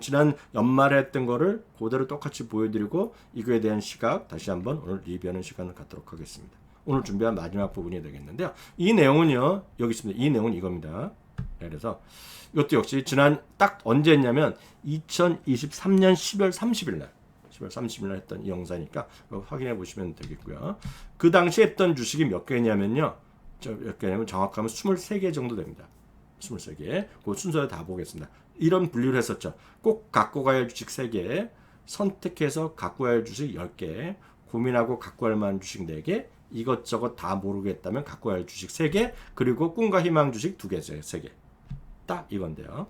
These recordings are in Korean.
지난 연말에 했던 거를 그대로 똑같이 보여드리고 이거에 대한 시각 다시 한번 오늘 리뷰하는 시간을 갖도록 하겠습니다. 오늘 준비한 마지막 부분이 되겠는데요. 이 내용은요 여기 있습니다. 이 내용은 이겁니다. 그래서 이것도 역시 지난 딱 언제 했냐면 2023년 10월 30일 날 10월 30일 날 했던 이 영상이니까 확인해 보시면 되겠고요. 그 당시 했던 주식이 몇 개냐면요. 저몇 개냐면 정확하면 23개 정도 됩니다. 23개. 그 순서를 다 보겠습니다. 이런 분류를 했었죠. 꼭 갖고 가야 할 주식 3개, 선택해서 갖고 가야 할 주식 10개, 고민하고 갖고 갈 만한 주식 4개, 이것저것 다 모르겠다면 갖고 가야 할 주식 3개, 그리고 꿈과 희망 주식 2개, 3개. 딱 이건데요.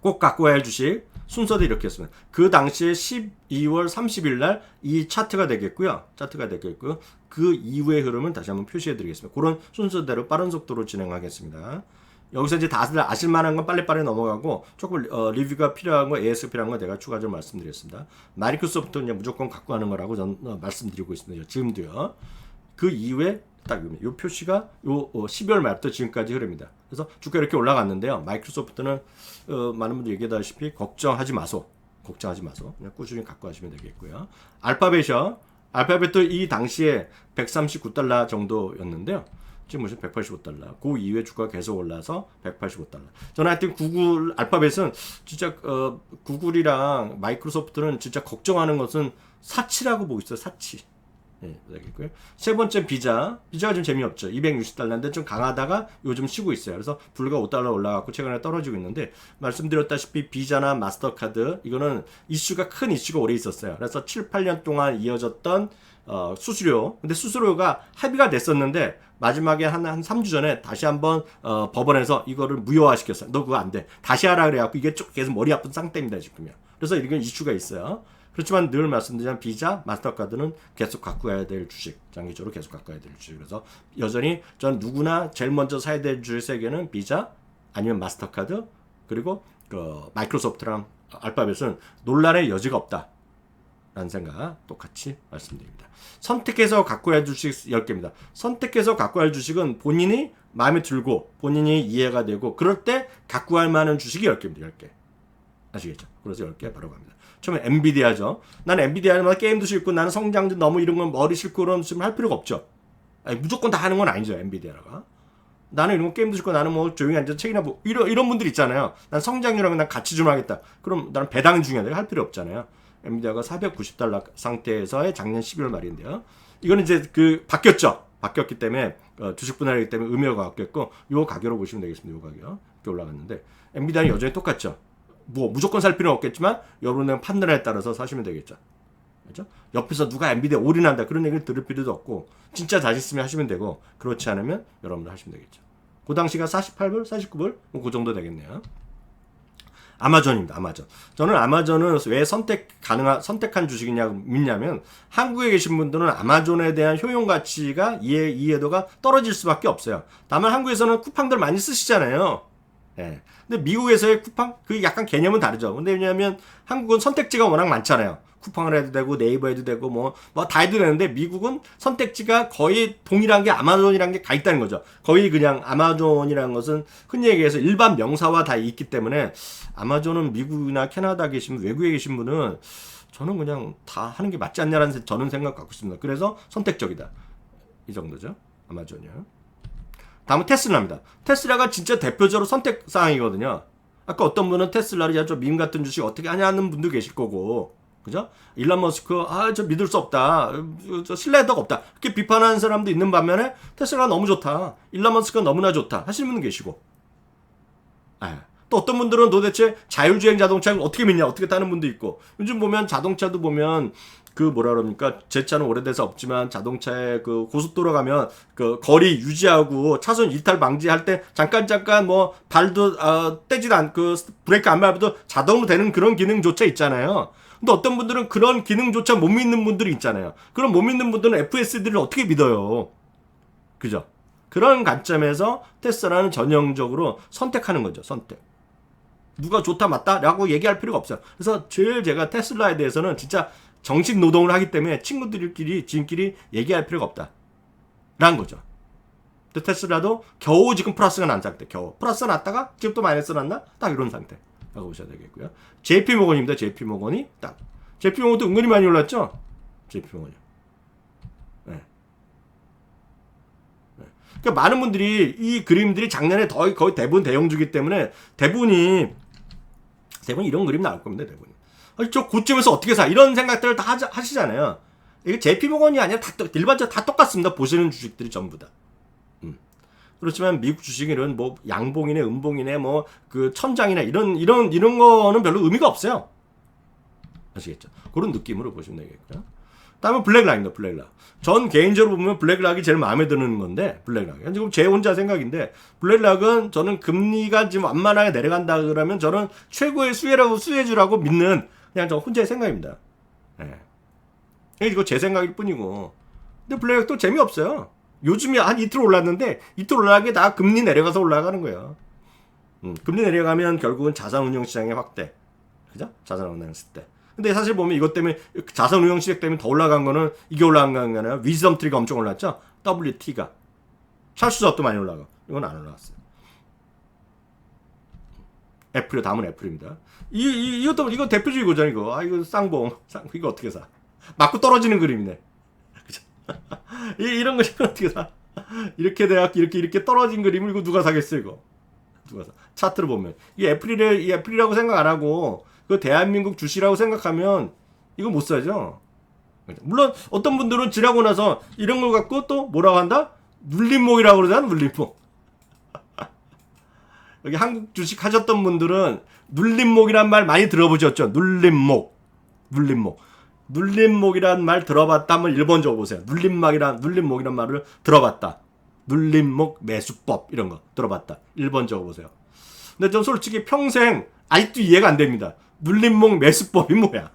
꼭 갖고 가야 할 주식 순서도 이렇게 했습니다. 그 당시에 12월 30일 날 이 차트가 되겠고요. 차트가 되겠고요. 그 이후의 흐름은 다시 한번 표시해 드리겠습니다. 그런 순서대로 빠른 속도로 진행하겠습니다. 여기서 이제 다들 아실 만한 건 빨리빨리 넘어가고 조금 어, 리뷰가 필요한 거, AS 필요한 거 내가 추가적으로 말씀드렸습니다. 마이크로소프트는 무조건 갖고 가는 거라고 저는 어, 말씀드리고 있습니다. 지금도요. 그 이후에 딱이 표시가 요 어, 12월 말부터 지금까지 흐릅니다. 그래서 주가 이렇게 올라갔는데요. 마이크로소프트는 어, 많은 분들이 얘기하다시피 걱정하지 마소. 걱정하지 마소. 그냥 꾸준히 갖고 가시면 되겠고요. 알파벳이요. 알파벳도 이 당시에 139달러 정도였는데요. 지금 보시면 185달러. 그 이후에 주가가 계속 올라서 185달러. 저는 하여튼 구글 알파벳은 진짜 어, 구글이랑 마이크로소프트는 진짜 걱정하는 것은 사치라고 보고 있어요. 사치. 예, 되겠고요. 세 번째 비자. 비자가 좀 재미없죠. 260달러인데 좀 강하다가 요즘 쉬고 있어요. 그래서 불과 5달러 올라갔고 최근에 떨어지고 있는데 말씀드렸다시피 비자나 마스터카드 이거는 이슈가 큰 이슈가 오래 있었어요. 그래서 7, 8년 동안 이어졌던 어, 수수료. 근데 수수료가 합의가 됐었는데 마지막에 한, 한 3주 전에 다시 한번 어, 법원에서 이거를 무효화시켰어요. 너 그거 안 돼. 다시 하라 그래갖고 이게 쭉 계속 머리 아픈 상태입니다, 지금요. 그래서 이건 이슈가 있어요. 그렇지만 늘 말씀드리지만 비자, 마스터카드는 계속 갖고 가야 될 주식, 장기적으로 계속 갖고 가야 될 주식. 그래서 여전히 전 누구나 제일 먼저 사야 될 주식 세 개는 비자, 아니면 마스터카드, 그리고 그 마이크로소프트랑 알파벳은 논란의 여지가 없다. 라는 생각 똑같이 말씀드립니다. 선택해서 갖고 갈 주식 10개입니다. 선택해서 갖고 갈 주식은 본인이 마음에 들고 본인이 이해가 되고 그럴 때 갖고 갈 만한 주식이 10개입니다. 10개. 아시겠죠? 그래서 10개 바로 갑니다. 처음에 엔비디아죠. 나는 엔비디아는 게임도 싫고 나는 성장도 너무 이런 건 머리 싫고 그런 지금 할 필요가 없죠. 아니, 무조건 다 하는 건 아니죠. 엔비디아가. 나는 이런 거 게임도 싫고 나는 뭐 조용히 앉아서 책이나 보 이런 이런 분들 있잖아요. 난 성장률하고 난 같이 좀 하겠다. 그럼 나는 배당 중요하다. 할 필요 없잖아요. 엔비디아가 490달러 상태에서의 작년 12월 말인데요. 이거는 이제 그 바뀌었죠. 바뀌었기 때문에 어, 주식 분할이기 때문에 의미가 바뀌었고 요 가격으로 보시면 되겠습니다. 요 가격 이렇게 올라갔는데 엔비디아는 여전히 똑같죠. 뭐 무조건 살 필요는 없겠지만 여러분의 판단에 따라서 사시면 되겠죠. 그렇죠? 옆에서 누가 엔비디아 올인한다 그런 얘기를 들을 필요도 없고 진짜 자신 있으면 하시면 되고 그렇지 않으면 여러분들 하시면 되겠죠. 그 당시가 48불, 49불 뭐그 정도 되겠네요. 아마존입니다. 아마존. 저는 아마존은 왜 선택 가능한 선택한 주식이냐고 믿냐면 한국에 계신 분들은 아마존에 대한 효용 가치가 이해 이해도가 떨어질 수밖에 없어요. 다만 한국에서는 쿠팡들 많이 쓰시잖아요. 예. 근데 미국에서의 쿠팡 그 약간 개념은 다르죠. 근데 왜냐하면 한국은 선택지가 워낙 많잖아요. 쿠팡을 해도 되고 네이버 해도 되고 뭐 뭐 다 해도 되는데 미국은 선택지가 거의 동일한 게 아마존이란 게 가 있다는 거죠. 거의 그냥 아마존이라는 것은 흔히 얘기해서 일반 명사와 다 있기 때문에 아마존은 미국이나 캐나다 계신 외국에 계신 분은 저는 그냥 다 하는 게 맞지 않냐라는 저는 생각 갖고 있습니다. 그래서 선택적이다. 이 정도죠. 아마존이요. 다음은 테슬라입니다. 테슬라가 진짜 대표적으로 선택 사항이거든요. 아까 어떤 분은 테슬라를 야 저 밈 같은 주식 어떻게 하냐 하는 분도 계실 거고. 그죠? 일론 머스크, 아, 저 믿을 수 없다. 저 신뢰도가 없다. 이렇게 비판하는 사람도 있는 반면에 테슬라가 너무 좋다. 일론 머스크가 너무나 좋다. 하시는 분도 계시고. 아, 또 어떤 분들은 도대체 자율주행 자동차를 어떻게 믿냐, 어떻게 타는 분도 있고. 요즘 보면 자동차도 보면 그 뭐라 그럽니까 제 차는 오래돼서 없지만 자동차에 그 고속도로 가면 그 거리 유지하고 차선 이탈 방지할 때 잠깐 잠깐 뭐 발도 어, 떼지도 않고 브레이크 안 밟아도 자동으로 되는 그런 기능조차 있잖아요. 근데 어떤 분들은 그런 기능조차 못 믿는 분들이 있잖아요. 그럼 못 믿는 분들은 FSD를 어떻게 믿어요? 그죠? 그런 관점에서 테슬라는 전형적으로 선택하는 거죠. 선택. 누가 좋다 맞다라고 얘기할 필요가 없어요. 그래서 제일 제가 테슬라에 대해서는 진짜 정식 노동을 하기 때문에 친구들끼리 지인끼리 얘기할 필요가 없다. 라는 거죠. 테슬라도 겨우 지금 플러스가 난 상태. 겨우 플러스 났다가 지금 또 마이너스 났나? 딱 이런 상태. 라고 보셔야 되겠고요. JP 모건입니다. JP 모건이 딱. JP 모건도 은근히 많이 올랐죠? JP 모건이. 네. 네. 그러니까 많은 분들이 이 그림들이 작년에 거의 대부분 대형주기 때문에 대부분이 대부분 이런 그림 나올 겁니다. 대부분. 저 고점에서 어떻게 사? 이런 생각들을 다 하시잖아요. 이게 JP 모건이 아니라 다 똑- 일반적으로 다 똑같습니다. 보시는 주식들이 전부 다. 그렇지만 미국 주식에는 뭐 양봉이네, 음봉이네, 뭐 그 천장이나 이런 이런 이런 거는 별로 의미가 없어요. 아시겠죠? 그런 느낌으로 보시면 되겠고요. 다음은 블랙락입니다. 블랙락. 전 개인적으로 보면 블랙락이 제일 마음에 드는 건데 블랙락. 지금 제 혼자 생각인데 블랙락은 저는 금리가 지금 완만하게 내려간다 그러면 저는 최고의 수혜라고 수혜주라고 믿는 그냥 저 혼자의 생각입니다. 예. 이거 제 생각일 뿐이고. 근데 블랙락도 재미없어요. 요즘에 한 이틀 올랐는데 이틀 올라간 게 다 금리 내려가서 올라가는 거예요. 음, 금리 내려가면 결국은 자산운용 시장의 확대. 그죠? 자산운용 때. 근데 사실 보면 이것 때문에 자산운용 시장 때문에 더 올라간 거는 이게 올라간 거 아니라 위즈덤 트리가 엄청 올랐죠? WT가. 찰수업도 많이 올라가. 이건 안 올라갔어요. 애플이 다음은 애플입니다. 이, 이 이것도 이거 대표적이거죠 이거. 아 이거 쌍봉. 쌍 이거 어떻게 사? 맞고 떨어지는 그림이네. 그죠? 이, 이런 거 어떻게 사? 이렇게 대학 이렇게 이렇게 떨어진 그림을 이거 누가 사겠어 이거? 누가 사? 차트를 보면 이 애플이래 이 애플이라고 생각 안 하고 그 대한민국 주시라고 생각하면 이거 못 사죠. 물론 어떤 분들은 지나고 나서 이런 걸 갖고 또 뭐라고 한다? 눌림목이라고 그러잖아 눌림목. 여기 한국 주식 하셨던 분들은 눌림목이란 말 많이 들어보셨죠? 눌림목, 눌림목. 눌림목이란 말 들어봤다 한번 일본 적어보세요. 눌림막이란 눌림목이란 말을 들어봤다. 눌림목 매수법 이런 거 들어봤다. 일본 적어보세요. 근데 전 솔직히 평생 아직도 이해가 안 됩니다. 눌림목 매수법이 뭐야?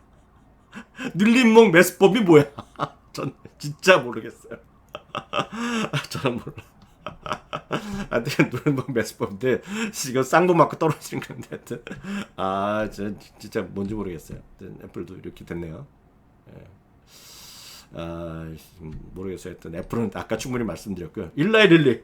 눌림목 매수법이 뭐야? 전 진짜 모르겠어요. 저는 몰라. 아, 내가 눌림목 매수법인데 이거 쌍도 맞고 떨어지는 건데 하여튼 아, 저 진짜 뭔지 모르겠어요. 하여튼 애플도 이렇게 됐네요. 아, 모르겠어요. 하여튼 애플은 아까 충분히 말씀드렸고요. 일라일릴리.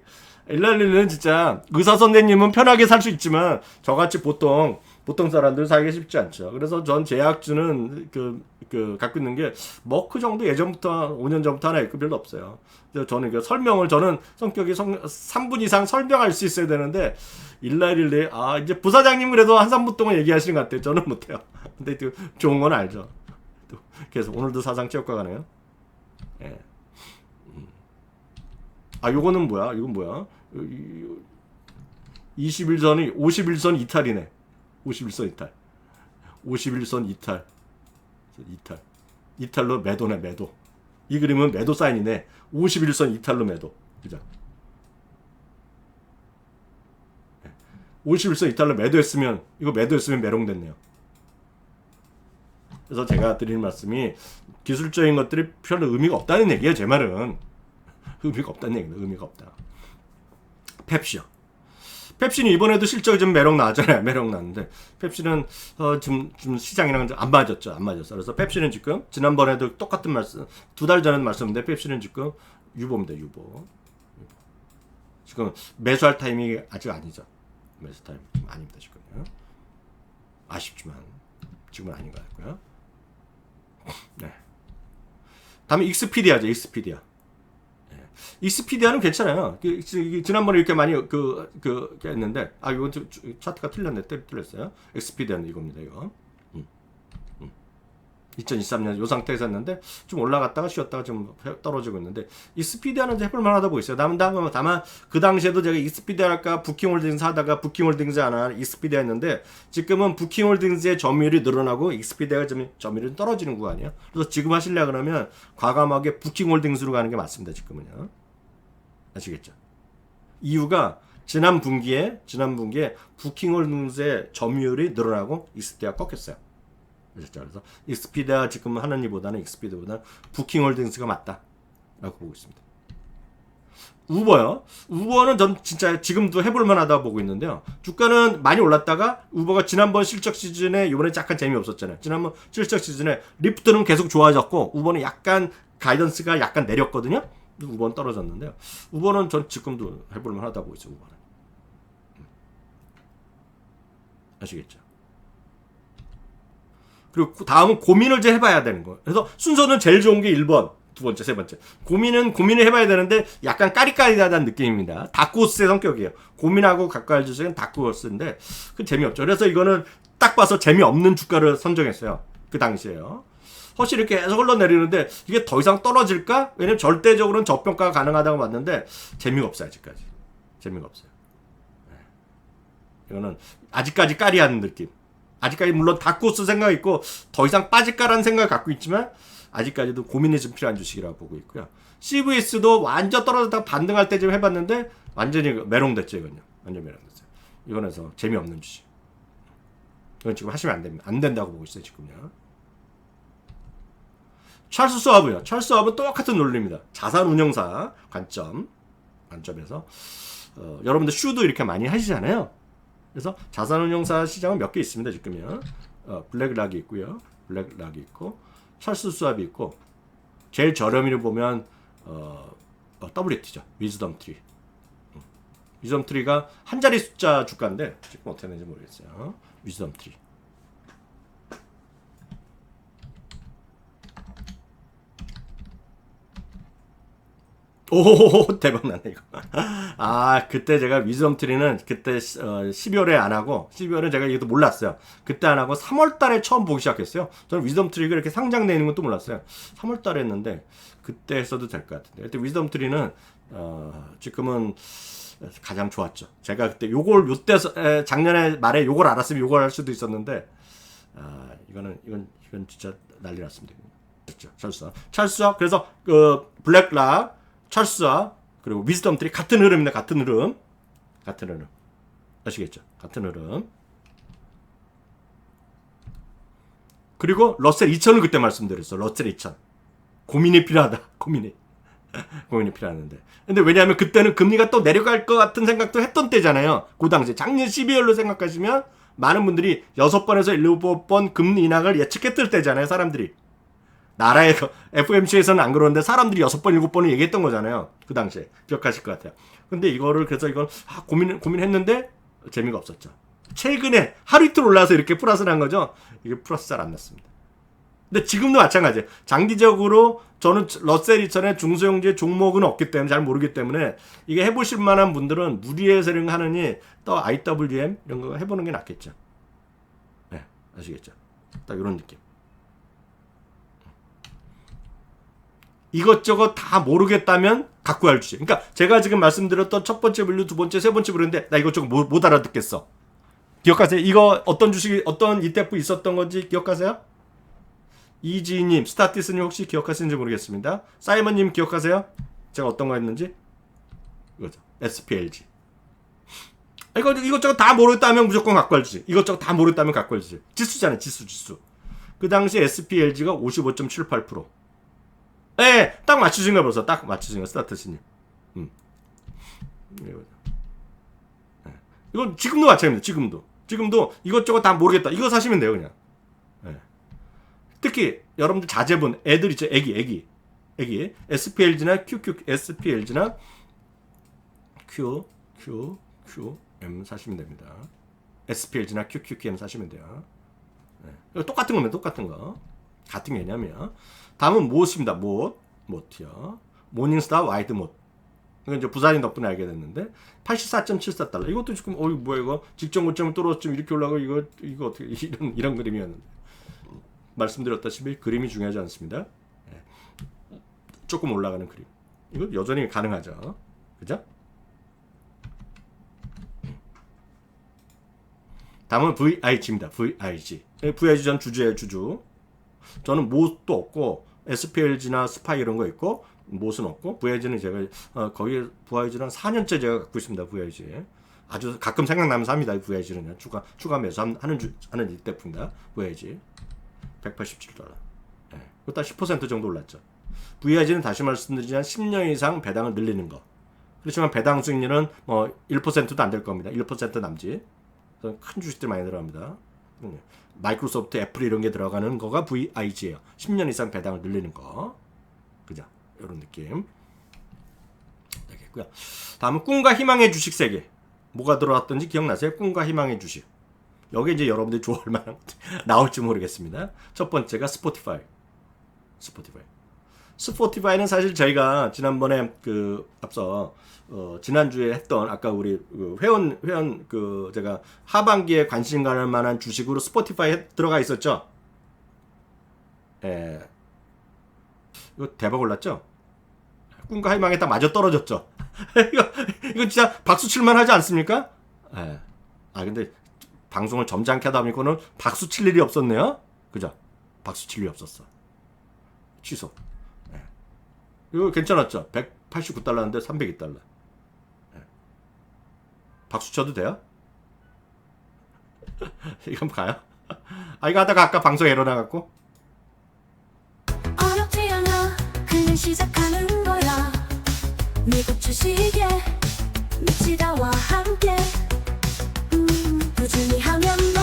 일라일릴리는 진짜 의사 선생님은 편하게 살 수 있지만 저같이 보통 보통 사람들 살기 쉽지 않죠. 그래서 전 제약주는 그, 그 갖고 있는 게 머크 정도 예전부터 5년 전부터 하나 있고 별로 없어요. 그래서 저는 그 설명을 저는 성격이 성, 3분 이상 설명할 수 있어야 되는데 일라일릴리 아 이제 부사장님 그래도 한 3분 동안 얘기하시는 것 같아요. 저는 못해요. 근데 또 좋은 건 알죠. 또 그래서 오늘도 사상 체육과 가네요. 예. 음. 아, 요거는 뭐야? 이건 뭐야? 21선이 51선 이탈이네. 51선 이탈. 51선 이탈. 이탈. 이탈로 매도네, 매도. 이 그림은 매도 사인이네. 51선 이탈로 매도. 그죠? 51선 이탈로 매도했으면 이거 매도했으면 매롱됐네요. 그래서 제가 드리는 말씀이 기술적인 것들이 별로 의미가 없다는 얘기예요. 제 말은 의미가 없다는 얘기입니다. 의미가 없다. 펩시요. 펩시는 이번에도 실적이 좀 매력 나왔잖아요. 매력 나는데 펩시는 어, 좀, 좀 시장이랑 좀 안 맞았죠. 안 맞았어. 그래서 펩시는 지금 지난번에도 똑같은 말씀 두 달 전에 말씀인데 펩시는 지금 유보입니다. 유보. 지금 매수할 타이밍이 아직 아니죠. 매수 타이밍 좀 아닙니다. 지금요. 아쉽지만 지금은 아닌 것 같고요. 네. 다음에 익스피디아죠. 익스피디아. 예. 익스피디아는 괜찮아요. 그, 지- 지난번에 이렇게 많이 그, 그, 했는데, 아, 주- 차트가 틀렸네. 틀- 틀렸어요. 익스피디아는 이겁니다, 이거. 음. 음. 2023년 요 상태에서 했는데, 좀 올라갔다가 쉬었다가 좀 떨어지고 있는데, 익스피디아는 이제 해볼 만 하다 보고 있어요. 다만, 다만, 다만, 그 당시에도 제가 익스피디아 할까, 부킹홀딩스 하다가 부킹홀딩스 하나 익스피디아 했는데, 지금은 부킹홀딩스의 점유율이 늘어나고, 익스피디아가 점, 점유율이 떨어지는 구간이에요. 그래서 지금 하실려 그러면, 과감하게 부킹홀딩스로 가는 게 맞습니다, 지금은요. 아시겠죠? 이유가 지난 분기에 지난 분기에 부킹홀딩스의 점유율이 늘어나고 익스피디아 꺾였어요. 그렇죠? 그래서 익스피디아 지금 하는 일보다는 익스피디아보다는 부킹홀딩스가 맞다라고 보고 있습니다. 우버요. 우버는 전 진짜 지금도 해볼 만하다 보고 있는데요. 주가는 많이 올랐다가 우버가 지난번 실적 시즌에 이번에 약간 재미없었잖아요. 지난번 실적 시즌에 리프트는 계속 좋아졌고 우버는 약간 가이던스가 약간 내렸거든요. 우버는 떨어졌는데요. 우버는 전 지금도 해볼 만하다 보고 있어요. 우버는. 음. 아시겠죠? 그리고 그 다음은 고민을 이제 해봐야 되는 거예요. 그래서 순서는 제일 좋은 게 1번, 두 번째, 세 번째. 고민은 고민을 해봐야 되는데 약간 까리까리하다는 느낌입니다. 다크호스의 성격이에요. 고민하고 가까이 주세요 다크호스인데 그 재미없죠. 그래서 이거는 딱 봐서 재미없는 주가를 선정했어요. 그 당시에요. 허실이 계속 흘러내리는데 이게 더 이상 떨어질까? 왜냐면 절대적으로는 저평가가 가능하다고 봤는데 재미가 없어요 아직까지. 재미가 없어요. 네. 이거는 아직까지 까리하는 느낌. 아직까지 물론 다코스 생각 있고 더 이상 빠질까라는 생각을 갖고 있지만 아직까지도 고민이 좀 필요한 주식이라고 보고 있고요. CVS도 완전 떨어졌다가 반등할 때 좀 해봤는데 완전히 메롱됐죠 이건요. 완전 메롱됐어요. 이거는 그래서 재미없는 주식. 이건 지금 하시면 안 됩니다. 안 된다고 보고 있어요 지금요. 찰스 수업이요. 찰스 수업은 똑같은 논리입니다. 자산 운용사 관점 관점에서 어, 여러분들 슈도 이렇게 많이 하시잖아요. 그래서 자산운용사 시장은 몇 개 있습니다 지금요. 어, 블랙락이 있고요, 블랙락이 있고 찰스 수압이 있고 제일 저렴이를 보면 어, 어, WT죠, 위즈덤 트리. 음. 위즈덤 트리가 한 자리 숫자 주가인데 지금 어떻게 되는지 모르겠어요. 위즈덤 트리. 오 대박나네 이거. 아 그때 제가 위즈덤 트리는 그때 어, 12월에 안 하고 12월에 제가 이것도 몰랐어요. 그때 안 하고 3월달에 처음 보기 시작했어요. 저는 위즈덤 트리가 이렇게 상장돼 있는 것도 몰랐어요. 3월달에 했는데 그때 했어도 될 것 같은데. 그때 위즈덤 트리는 어, 지금은 가장 좋았죠. 제가 그때 요걸 요때 작년에 말에 요걸 알았으면 요걸 할 수도 있었는데 아 이거는 이건 이건 진짜 난리 났습니다. 그렇죠. 찰스와 찰스와 그래서 그 블랙락 찰스와 그리고 위즈덤 트리 같은 흐름입니다. 같은 흐름. 같은 흐름. 아시겠죠? 같은 흐름. 그리고 러셀 2000을 그때 말씀드렸어. 러셀 2000. 고민이 필요하다. 고민이. 고민이 필요하는데. 근데 왜냐하면 그때는 금리가 또 내려갈 것 같은 생각도 했던 때잖아요. 그 당시 작년 12월로 생각하시면 많은 분들이 6번에서 7번 금리 인하를 예측했을 때잖아요. 사람들이. 나라의 FMC에서는 안 그러는데 사람들이 여섯 번 일곱 번을 얘기했던 거잖아요. 그 당시에 기억하실 것 같아요. 근데 이거를 그래서 이걸 아, 고민 고민했는데 재미가 없었죠. 최근에 하루 이틀 올라서 이렇게 플러스를 한 거죠. 이게 플러스 잘 안 났습니다. 근데 지금도 마찬가지예요. 장기적으로 저는 러셀 이천의 중소형제 종목은 없기 때문에 잘 모르기 때문에 이게 해보실 만한 분들은 무리해서 이런 거 하느니 또 IWM 이런 거 해보는 게 낫겠죠. 네, 아시겠죠? 딱 이런 느낌. 이것저것 다 모르겠다면 갖고 갈 주식. 그러니까 제가 지금 말씀드렸던 첫 번째 분류, 두 번째, 세 번째 분류인데 나 이것저것 못, 못 알아듣겠어. 기억하세요? 이거 어떤 주식이 어떤 ETF 있었던 건지 기억하세요? 이지님, 스타티스님 혹시 기억하시는지 모르겠습니다. 사이먼님 기억하세요? 제가 어떤 거 했는지? 이거죠. SPLG. 이거 이것저것 다 모르겠다면 무조건 갖고 갈 주식. 이것저것 다 모르겠다면 갖고 갈 주식. 지수잖아요, 지수, 지수. 그 당시 SPLG가 55.78%. 예, 딱 맞추신 거 벌써 딱 맞추신 거 스타트시님. 음. 예. 이건 지금도 마찬가지입니다. 지금도. 지금도 이것저것 다 모르겠다. 이거 사시면 돼요, 그냥. 예. 특히 여러분들 자제분, 애들 있죠, 애기, 애기. 애기. SPLG나 QQ, SPLG나 Q, Q, Q, M 사시면 됩니다. SPLG나 QQQM 사시면 돼요. 네. 똑같은 겁니다. 똑같은 거. 같은 개념이야. 다음은 못입니다. 못. 못이요. 모닝스타 와이드 못. 이건 이제 부산인 덕분에 알게 됐는데 84.74달러. 이것도 지금 어이 뭐야 이거 직전 고점 떨어졌좀 이렇게 올라가 이거 이거 어떻게 이런 이런 그림이었는데 말씀드렸다시피 그림이 중요하지 않습니다. 네. 조금 올라가는 그림. 이거 여전히 가능하죠. 그죠? 다음은 VIG입니다. VIG. VIG 전 주주예요, 주주. 저는 못도 없고 SPLG나 스파이 이런 거 있고 못은 없고 VIG는 제가 어, 거기 VIG는 4년째 제가 갖고 있습니다. VIG 아주 가끔 생각나면 삽니다. VIG는 추가 추가 매수 하는 주, 하는 이때입니다. VIG 187달러. 네. 그것도 10% 정도 올랐죠. VIG는 다시 말씀드리지만 10년 이상 배당을 늘리는 거. 그렇지만 배당 수익률은 뭐 1%도 안 될 겁니다. 1% 남짓. 큰 주식들 많이 들어갑니다. 마이크로소프트, 애플 이런 게 들어가는 거가 VIG예요. 10년 이상 배당을 늘리는 거. 그죠? 이런 느낌. 되겠고요. 다음은 꿈과 희망의 주식 세계. 뭐가 들어왔던지 기억나세요? 꿈과 희망의 주식. 여기 이제 여러분들이 좋아할 만한 나올지 모르겠습니다. 첫 번째가 스포티파이. 스포티파이. 스포티파이는 사실 저희가 지난번에 그 앞서 어, 지난주에 했던 아까 우리 그 회원 회원 그 제가 하반기에 관심 가는 만한 주식으로 스포티파이 에 들어가 있었죠. 예. 이거 대박 올랐죠? 꿈과 희망에 딱 맞아 떨어졌죠. 이거 이거 진짜 박수 칠만 하지 않습니까? 예. 아 근데 방송을 점잖게 하다 보니까는 박수 칠 일이 없었네요. 그죠? 박수 칠 일이 없었어. 취소. 예. 이거 괜찮았죠? 189달러인데 302달러. 예. 박수 쳐도 돼요? 이건 가요? 아 이거 하다가 아까 방송 에러 나갔고 어렵지 않아 그냥 시작하는 거야 미국 주식에 미치다와 함께 음, 꾸준히 하면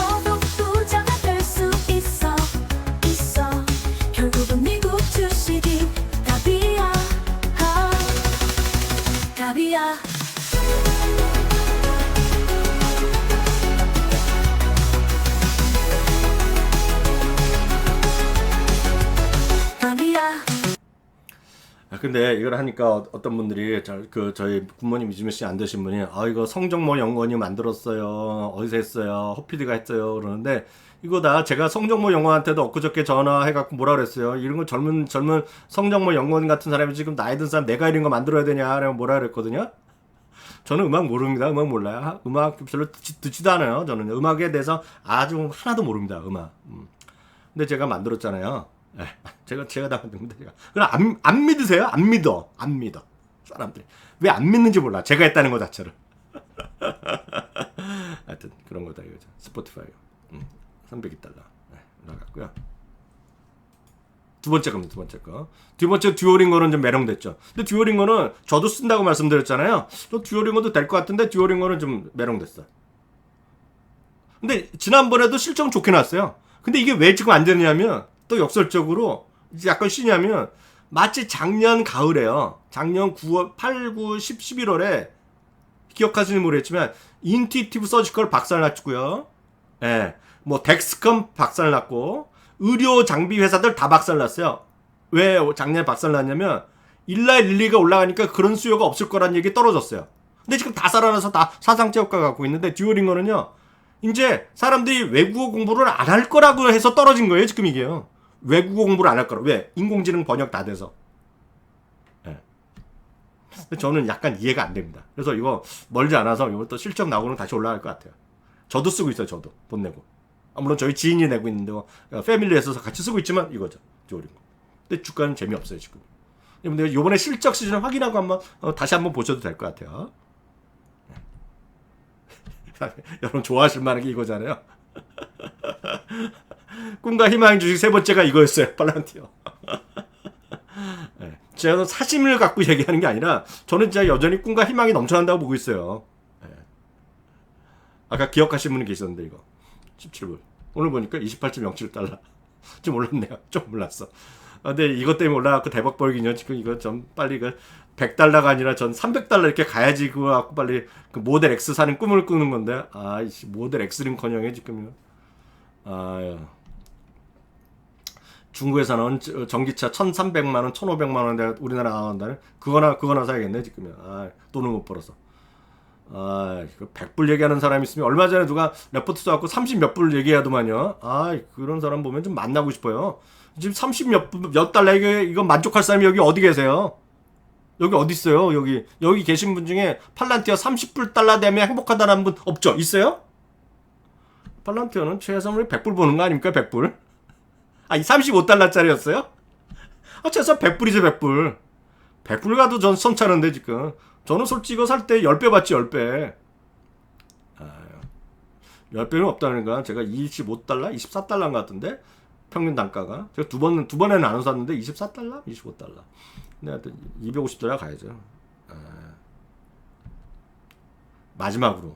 근데 이걸 하니까 어- 어떤 분들이 저, 그 저희 부모님 이주면 씨안 되신 분이 아 이거 성정모 연구원이 만들었어요. 어디서 했어요? 허피디가 했어요. 그러는데 이거 다 제가 성정모 연구원한테도 엊그저께 전화해갖고 뭐라 그랬어요? 이런 거 젊은 젊은 성정모 연구원 같은 사람이 지금 나이 든 사람 내가 이런 거 만들어야 되냐? 라고 뭐라 그랬거든요. 저는 음악 모릅니다. 음악 몰라요. 하- 음악 별로 듣지, 듣지 도 않아요 저는. 음악에 대해서 아주 하나도 모릅니다 음악. 음. 근데 제가 만들었잖아요. 예, 제가 제가 다 만든 건데 제가. 그럼 안, 안 믿으세요? 안 믿어. 안 믿어. 사람들이 왜 안 믿는지 몰라. 제가 했다는 것 자체를. 하여튼 그런 거다 이거죠. 스포티파이. 음, 302달러. 네, 올라갔고요. 두 번째 겁니다. 두 번째 거. 두 번째 듀오링거는 좀 메롱됐죠. 근데 듀오링거는 저도 쓴다고 말씀드렸잖아요. 또 듀오링거도 될 것 같은데 듀오링거는 좀 메롱됐어. 근데 지난번에도 실적 좋게 나왔어요. 근데 이게 왜 지금 안 되냐면 또 역설적으로 이제 약간 쉬냐면 마치 작년 가을에요. 작년 9월, 8, 9, 10, 11월에 기억하시는지 모르겠지만 인티티브 서지컬 박살났고요. 예. 뭐 덱스컴 박살났고 의료 장비 회사들 다 박살났어요. 왜 작년에 박살났냐면 일라의 릴리가 올라가니까 그런 수요가 없을 거란 얘기 떨어졌어요. 근데 지금 다 살아나서 다 사상체육과 갖고 있는데 듀오링거는요. 이제 사람들이 외국어 공부를 안 할 거라고 해서 떨어진 거예요, 지금 이게요. 외국어 공부를 안 할 거라. 왜? 인공지능 번역 다 돼서. 예. 저는 약간 이해가 안 됩니다. 그래서 이거 멀지 않아서 이걸 또 실적 나오고는 다시 올라갈 것 같아요. 저도 쓰고 있어요, 저도. 돈 내고. 아, 물론 저희 지인이 내고 있는데, 뭐, 패밀리에서 같이 쓰고 있지만 이거죠. 듀오링거. 근데 주가는 재미없어요, 지금. 근데 이번에 실적 시즌을 확인하고 한번, 어, 다시 한번 보셔도 될 것 같아요. 여러분 좋아하실 만한 게 이거잖아요. 꿈과 희망의 주식 세 번째가 이거였어요. 팔란티어. 네. 제가 사심을 갖고 얘기하는 게 아니라 저는 진짜 여전히 꿈과 희망이 넘쳐난다고 보고 있어요. 네. 아까 기억하신 분이 계셨는데 이거 17불. 오늘 보니까 28.07달러. 좀 올랐네요. 좀 올랐어. 아, 근데 이것 때문에 올라갖고 대박 벌기냐 지금 이거 좀 빨리 그 100달러가 아니라 전 300달러 이렇게 가야지 그거 갖고 빨리 그 모델 X 사는 꿈을 꾸는 건데 아이씨 모델 X는 커녕에 지금 이거 아유 중국에서 나온 저- 전기차 1,300만 원, 1,500만 원 내가 우리나라 나온다는 그거나 그거나 사야겠네 지금은 아 돈을 못 벌어서 아 이거 100불 얘기하는 사람 있으면 얼마 전에 누가 레포트 써갖고 30몇 불 얘기하더만요 아 그런 사람 보면 좀 만나고 싶어요 지금 30 몇, 불- 몇 달러 이거 만족할 사람이 여기 어디 계세요? 여기 어디 있어요? 여기 여기 계신 분 중에 팔란티어 30불 달러 되면 행복하다는 분 없죠? 있어요? 팔란티어는 최소한 100불 보는 거 아닙니까? 100불? 아, 이 35달러짜리였어요? 아, 최소한 100불이죠, 100불. 100불 가도 전 선차는데, 지금. 저는 솔직히 이거 살 때 10배 받지, 10배. 아, 10배는 없다는 건 제가 25달러? 24달러인 것 같은데? 평균 단가가. 제가 두 번, 두 번에 나눠 샀는데 24달러? 25달러. 근데 하여튼 250달러 가야죠. 아. 마지막으로.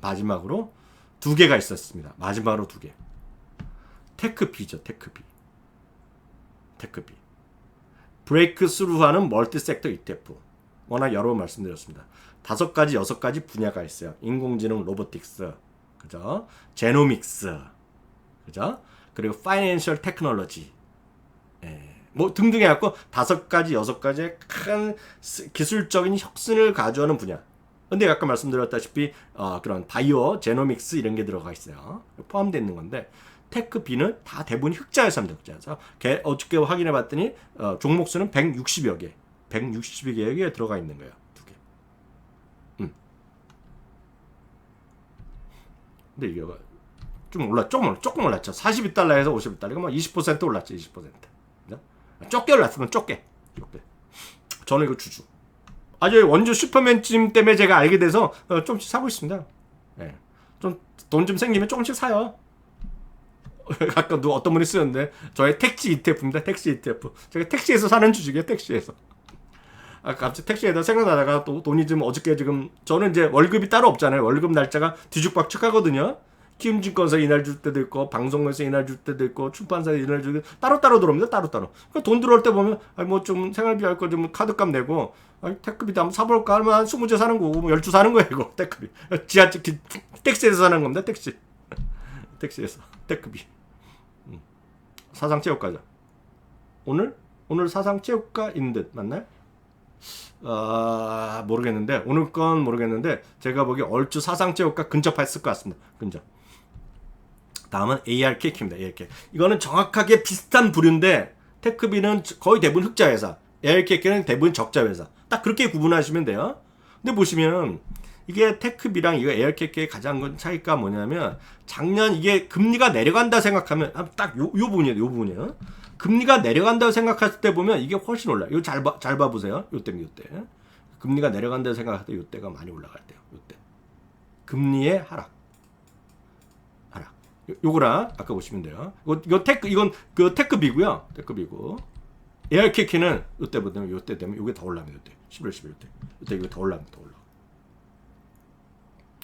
마지막으로 두 개가 있었습니다. 마지막으로 두 개. 테크비죠, 테크비. 테크비. 브레이크 스루하는 멀티 섹터 ETF. 워낙 여러 번 말씀드렸습니다. 다섯 가지, 여섯 가지 분야가 있어요. 인공지능, 로보틱스, 그죠? 제노믹스, 그죠? 그리고 파이낸셜 테크놀로지, 예, 뭐 등등 해갖고 다섯 가지 여섯 가지의 큰 스- 기술적인 혁신을 가져오는 분야. 근데 아까 말씀드렸다시피 어, 그런 바이오, 제노믹스 이런 게 들어가 있어요. 포함되어 있는 건데 테크 B는 다 대부분. 흑자회사. 걔 어저께 확인해 봤더니 어, 종목 수는 160여 개, 160여 개에 들어가 있는 거예요. 두 개. 음. 근데 이게 좀 올랐, 조금 조금 올랐죠. 42달러에서 52달러. 이거 뭐20% 올랐죠. 20%. 그죠? 좁게 올랐으면 좁게. 좁게. 저는 이거 주주. 아주 원주 슈퍼맨찜 때문에 제가 알게 돼서 어, 조금씩 사고 있습니다. 예. 좀돈좀 생기면 조금씩 사요. 아까 누 어떤 분이 쓰였는데 저의 택시 ETF입니다. 택시 ETF. 제가 택시에서 사는 주식이에요. 택시에서. 아 갑자기 택시에다 생각나다가 또 돈이 좀 어저께 지금 저는 이제 월급이 따로 없잖아요. 월급 날짜가 뒤죽박죽하거든요. 키움증권사 이날 줄 때도 있고 방송에서 이날 줄 때도 있고 출판사에 이날 줄 때도 따로 따로 들어옵니다. 따로 따로. 그러니까 돈 들어올 때 보면 뭐좀 생활비 할 거 좀 카드값 내고 아니, 택급이 한번 사볼까 하면 한 20개 사는 거고 뭐12 사는 거예요 이거 택급이 지하철 기- 택시에서 사는 겁니다 택시 택시에서 택급이 음. 사상 체육과죠 오늘 오늘 사상 체육과인 듯 맞나요? 아 모르겠는데 오늘 건 모르겠는데 제가 보기 얼추 사상 체육과 근접했을 것 같습니다 근접 다음은 ARK입니다. ARK. 이거는 정확하게 비슷한 부류인데 테크비는 거의 대부분 흑자 회사, ARK는 대부분 적자 회사. 딱 그렇게 구분하시면 돼요. 근데 보시면 이게 테크비랑 이거 ARK의 가장 큰 차이가 뭐냐면 작년 이게 금리가 내려간다 생각하면 아, 딱요 요 부분이에요. 요 부분이에요. 금리가 내려간다고 생각했을 때 보면 이게 훨씬 올라. 이거 잘 봐, 잘 봐보세요. 요때, 요때. 금리가 내려간다고 생각할 때 요때가 많이 올라갈 때요. 요때. 금리의 하락. 하락. 요- 요거랑 아까 보시면 돼요. 이거, 이거 테크 이건 그 테크비고요. 테크비고. ARK는 요때 보면 요때 되면 요게 더 올라갑니다. 요때 11월 11일 때. 요때 이거 더 올라갑니다. 더 올라.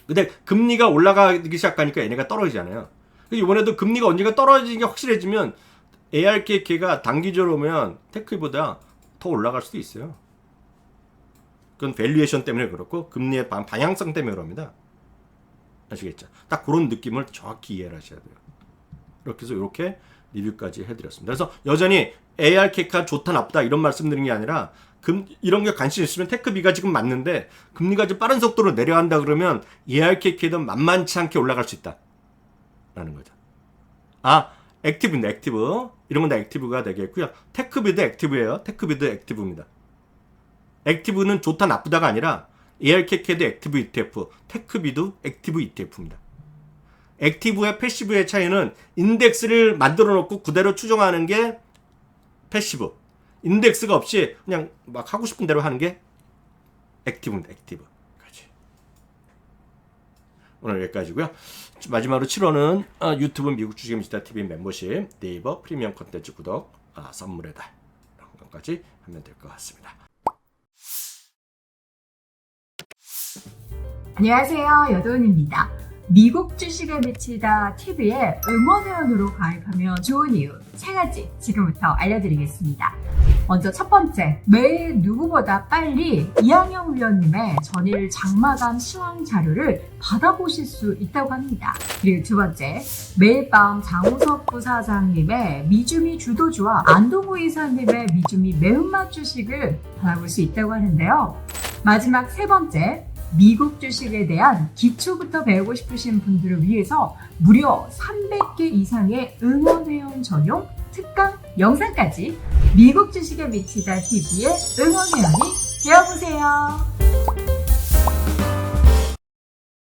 근데 금리가 올라가기 시작하니까 얘네가 떨어지잖아요. 이번에도 금리가 언제가 떨어지는 게 확실해지면 ARK가 단기적으로 보면 테크보다 더 올라갈 수도 있어요. 그건 밸류에이션 때문에 그렇고 금리의 방- 방향성 때문에 그럽니다. 아시겠죠? 딱 그런 느낌을 정확히 이해를 하셔야 돼요. 이렇게 해서 이렇게 리뷰까지 해드렸습니다. 그래서 여전히 ARK가 좋다 나쁘다 이런 말씀드린 게 아니라 금, 이런 게 관심 있으면 테크비가 지금 맞는데 금리가 좀 빠른 속도로 내려간다 그러면 ARK도 만만치 않게 올라갈 수 있다. 라는 거죠. 아, 액티브입니다. 액티브. 이런 건 다 액티브가 되겠고요. 테크비도 액티브예요. 테크비도 액티브입니다. 액티브는 좋다 나쁘다가 아니라 ARK도 액티브 ETF, 테크비도 액티브 ETF입니다. 액티브와 패시브의 차이는 인덱스를 만들어 놓고 그대로 추정하는 게 패시브. 인덱스가 없이 그냥 막 하고 싶은 대로 하는 게 액티브입니다. 액티브. 까지. 오늘 여기까지고요. 마지막으로 7월은 어, 유튜브 미국 미스터 TV 멤버십, 네이버 프리미엄 콘텐츠 구독, 아, 선물의 달 이런 것까지 하면 될 것 같습니다. 안녕하세요. 여도은입니다. 미국 주식에 미치다 TV에 응원회원으로 가입하면 좋은 이유 세 가지 지금부터 알려드리겠습니다. 먼저 첫 번째, 매일 누구보다 빨리 이항영 위원님의 전일 장마감 시황 자료를 받아보실 수 있다고 합니다. 그리고 두 번째, 매일 밤 장우석 부사장님의 미주미 주도주와 안동호 이사님의 미주미 매운맛 주식을 받아볼 수 있다고 하는데요. 마지막 세 번째, 미국 주식에 대한 기초부터 배우고 싶으신 분들을 위해서 무려 300개 이상의 응원회원 전용 특강 영상까지 미국 주식에 미치다 TV의 응원회원이 되어보세요.